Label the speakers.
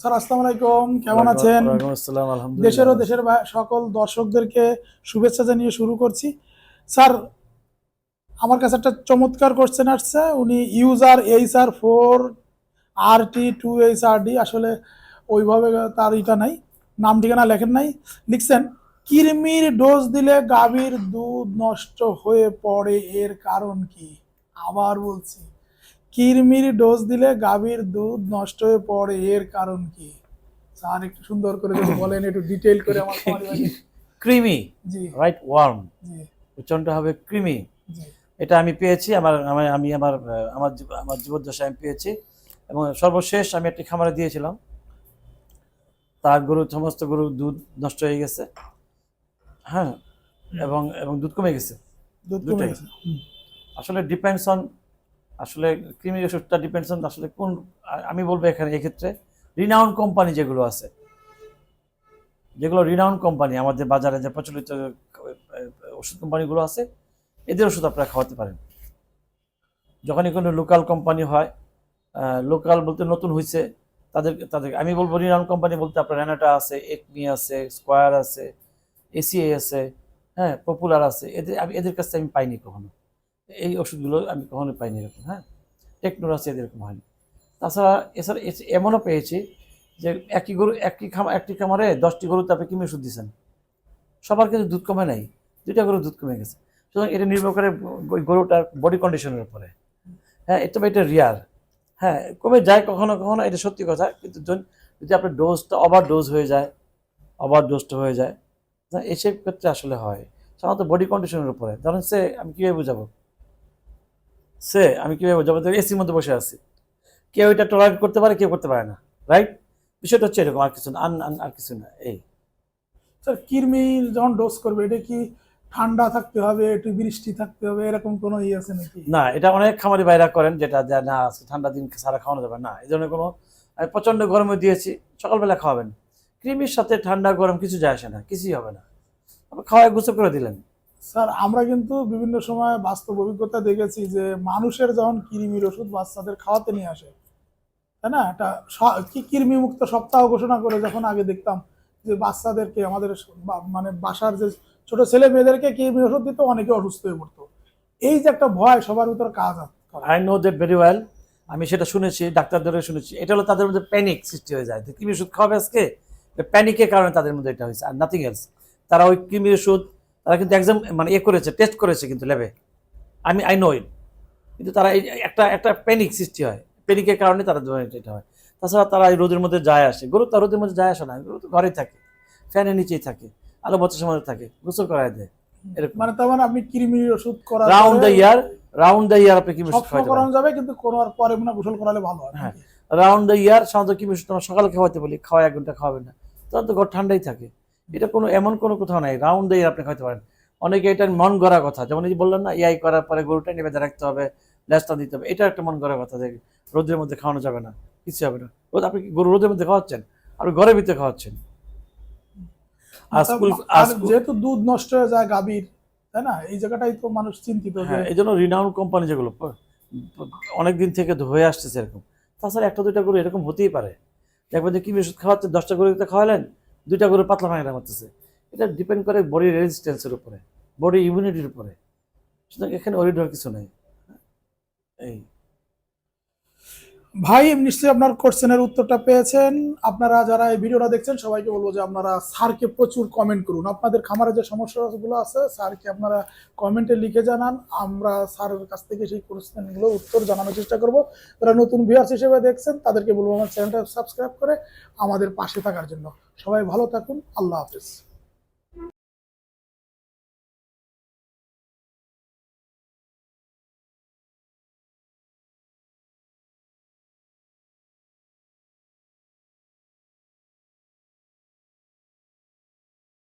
Speaker 1: Sir আসসালামু আলাইকুম। কেমন আছেন? দেশের ও দেশের সকল দর্শকদেরকে শুভেচ্ছা জানিয়ে শুরু করছি। স্যার আমার কাছে একটা চমৎকার কোশ্চেন আসছে। উনি user H R four R T two H R D আসলে ওইভাবে তার এটা নাই নাম ঠিকানা লেখেন নাই। লিখছেন কিরমির ডোজ দিলে গাভীর দুধ নষ্ট হয়ে পড়ে এর কারণ কি? আবার বলছি। কিরমির ডোজ দিলে গাভীর দুধ নষ্ট হয়ে পড়ে এর কারণ কি? স্যার একটু সুন্দর করে যদি বলেন একটু ডিটেইল করে আমার
Speaker 2: ক্রিমি
Speaker 1: জি।
Speaker 2: রাইট ওয়ার্ম
Speaker 1: জি।
Speaker 2: উচ্চারণটা হবে ক্রিমি।
Speaker 1: জি।
Speaker 2: এটা আমি পেয়েছি আমার আমার- আমি আমার আমার আমার জীবদ্দশায় আমি পেয়েছি। এবং সর্বশেষ আমি একটি খামারে দিয়েছিলাম। তার গরু সমস্ত গরু দুধ নষ্ট হয়ে গেছে। হ্যাঁ এবং এবং দুধ কমে গেছে।
Speaker 1: দুধ কমে গেছে।
Speaker 2: আসলে ডিপেন্ডস অন আসলে ক্রিমি ওষুধটা ডিপেন্ডস অন আসলে কোন, আমি বলব এখানে, এক্ষেত্রে রিনাউন কোম্পানি যেগুলো আছে, যেগুলো রিনাউন কোম্পানি আমাদের বাজারে যে প্রচলিত ওষুধ কোম্পানিগুলো আছে, এদের ওষুধ আপনারা খাওয়াতে পারেন। যখনই কোনো লোকাল কোম্পানি হয় লোকাল বলতে নতুন হয়েছে তাদের তাদের, আমি বলব রিনাউন কোম্পানি বলতে আপনার রেনাটা আছে একমি আছে স্কোয়ার আছে এসিএ আছে হ্যাঁ পপুলার আছে, এদের, আমি, এদের কাছ থেকে আমি পাইনি কখনো। এই ওষুধগুলো আমি কখনো পাইনি এরকম হ্যাঁ? এদের এরকম হয়নি। তাছাড়া এছাড়া এছ- এমনও পেয়েছি যে একই গরু, একই খামার একটি খামারে দশটি গরুতে আপনি কিমি ওষুধ দিচ্ছেন সবার কিন্তু দুধ কমে নাই, দুইটা গরু দুধ কমে গেছে। সুতরাং এটা নির্ভর করে ওই গরুটার বডি কন্ডিশনের উপরে। হ্যাঁ এটা এটা রিয়ার হ্যাঁ কমে যায় কখনো কখনো, এটা সত্যি কথা, কিন্তু যদি আপনার ডোজটা ওভার ডোজ হয়ে যায় ওভার ডোজটা হয়ে যায় এসব ক্ষেত্রে আসলে হয়। সাধারণত বডি কন্ডিশনের উপরে। ধরেন সে, আমি কীভাবে বোঝাবো? সে আমি কীভাবে বোঝাবো এসির মধ্যে বসে আছি। কেউ এটা টলারেট করতে পারে কেউ করতে পারে না রাইট বিষয়টা হচ্ছে এরকম আর কিছু না আন আর- আর কিছু না এই।
Speaker 1: স্যার কিরমির যখন ডোজ করবে এটা কি ঠান্ডা থাকতে হবে একটু বৃষ্টি থাকতে হবে এরকম কোনো ইয়ে আছে নাকি?
Speaker 2: না এটা অনেক খামারি বাইরা করেন যেটা যে না আছে ঠান্ডা দিন সারা খাওয়ানো যাবে না। এই ধরনের কোনো আমি প্রচণ্ড গরমে দিয়েছি সকালবেলা খাওয়াবেন। ক্রিমির সাথে ঠান্ডা গরম কিছু যায় আসে না কিছুই হবে না। আপনি খাওয়ায় গুছো করে দিলেন।
Speaker 1: স্যার, আমরা কিন্তু বিভিন্ন সময় বাস্তব অভিজ্ঞতা দেখেছি যে মানুষের যখন কৃমির ওষুধ বাচ্চাদের খাওয়াতে নিয়ে আসে, তাই না? এটা কি কৃমি মুক্ত সপ্তাহ ঘোষণা করে যখন আগে দেখতাম যে বাচ্চাদেরকে আমাদের মানে বাসার যে ছোট ছেলে মেয়েদেরকে কৃমি ওষুধ দিত, অনেকে অসুস্থ হয়ে পড়তো। এই যে একটা ভয় সবার ভিতর কাজ।
Speaker 2: I know that very well আমি সেটা শুনেছি ডাক্তারদেরও শুনেছি। এটা হলো তাদের মধ্যে প্যানিক সৃষ্টি হয়ে যায়। কৃমি ওষুধ খাওয়াবে আজকে? প্যানিকের কারণে তাদের মধ্যে এটা হয়েছে, আর নাথিং এলস তারা ওই কৃমি ওষুধ তারা কিন্তু এক্সাম মানে এ করেছে টেস্ট করেছে কিন্তু ল্যাবে আমি আই নো ইট কিন্তু তারা এই একটা একটা প্যানিক সৃষ্টি হয়। প্যানিকের কারণে তারা এটা হয়। তাছাড়া তারা এই রোদের মধ্যে যায় আসে। গরু তার রোদের মধ্যে যায় আসে না। গরু তো ঘরেই থাকে। ফ্যানের নিচেই থাকে। আলো বাতাসের সময় থাকে। গোসল করায় দেয়। এরকম।
Speaker 1: মানে তার মানে আপনি কৃমির ওষুধ করা
Speaker 2: round the year round the year আপনি কৃমি ওষুধ
Speaker 1: করানো যাবে কিন্তু কোনোর পরে মনে গোসল করালে ভালো হয়
Speaker 2: হ্যাঁ। রাউন্ড দ্য ইয়ার সাধারণত কি ওষুধ আমরা সকালে খাওয়াতে বলি। খাওয়া এক ঘণ্টা খাওয়াবেন না। তখন তো ঘর ঠান্ডাই থাকে। এটা কোনো এমন কোনো কোথাও নাই রাউন্ড দিয়ে আপনি খাওয়াতে পারেন। অনেকে এটা মন গড়া কথা যেমন এই বললেন না ইয়াই করার পরে গরুটা নিয়ে বেঁধে রাখতে হবে লেজটা দিতে হবে এটা একটা মন গড়া কথা যে রোদের মধ্যে খাওয়ানো যাবে না কিছু হবে না। রোদ আপনি গরু রোদের মধ্যে খাওয়াচ্ছেন? আর ঘরের ভিতরে খাওয়াচ্ছেন?
Speaker 1: যেহেতু দুধ নষ্ট হয়ে যায় গাভীর তাই না? এই জায়গাটাই তো মানুষ চিন্তিত
Speaker 2: হ্যাঁ এই জন্য রিনাউন্ড কোম্পানি যেগুলো অনেক দিন থেকে হয়ে আসতেছে এরকম তাছাড়া একটা দুইটা গরু এরকম হতেই পারে। দেখবেন যে কি ওষুধ খাওয়াচ্ছে দশটা গরুতে খাওয়ালেন দুইটা গরু পাতলা ভাঙা মারতেছে। এটা ডিপেন্ড করে বডি রেজিস্ট্যান্সের উপরে বডি ইমিউনিটির উপরে। সুতরাং এখানে ওরি ডর কিছু নেই। এই।
Speaker 1: ভাই, নিশ্চয়ই আপনার কোশ্চেনের উত্তরটা পেয়েছেন। আপনারা যারা এই ভিডিওটা দেখছেন, সবাইকে বলব যে আপনারা স্যারকে প্রচুর কমেন্ট করুন। আপনাদের খামারে যে সমস্যাগুলো আছে, স্যারকে আপনারা কমেন্টে লিখে জানান। আমরা স্যারের কাছ থেকে সেই কোশ্চেনগুলো উত্তর জানানোর চেষ্টা করব। যারা নতুন ভিউয়ার্স হিসেবে দেখছেন, তাদেরকে বলব আমার চ্যানেলটা সাবস্ক্রাইব করে আমাদের পাশে থাকার জন্য। সবাই ভালো থাকুন। আল্লাহ হাফিজ।